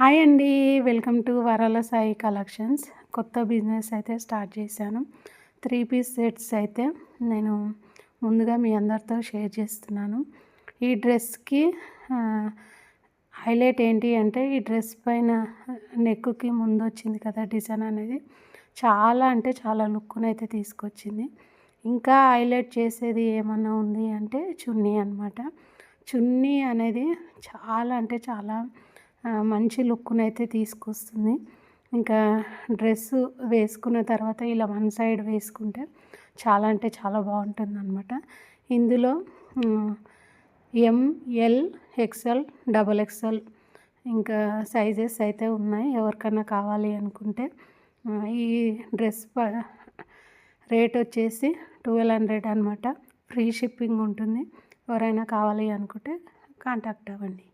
Hi అండి. Welcome to Varala Sai collections. కొత్త business అయితే స్టార్ట్ చేశాను. త్రీ పీస్ సెట్స్ అయితే నేను ముందుగా మీ అందరితో షేర్ చేస్తున్నాను. ఈ డ్రెస్కి హైలైట్ ఏంటి అంటే ఈ డ్రెస్ పైన నెక్కుకి ముందు వచ్చింది కదా డిజైన్ అనేది. చాలా అంటే చాలా లుక్ను అయితే తీసుకొచ్చింది. ఇంకా హైలైట్ చేసేది ఏమన్నా ఉంది అంటే చున్నీ అనమాట చున్నీ అనేది చాలా అంటే చాలా మంచి లుక్ను అయితే తీసుకొస్తుంది. ఇంకా డ్రెస్సు వేసుకున్న తర్వాత ఇలా వన్ సైడ్ వేసుకుంటే చాలా అంటే చాలా బాగుంటుంది అనమాట ఇందులో M L XL double XL ఇంకా సైజెస్ అయితే ఉన్నాయి. ఎవరికైనా కావాలి అనుకుంటే ఈ డ్రెస్ రేట్ వచ్చేసి ట్వెల్వ్ హండ్రెడ్ అనమాట ఫ్రీ షిప్పింగ్ ఉంటుంది. ఎవరైనా కావాలి అనుకుంటే కాంటాక్ట్ అవ్వండి.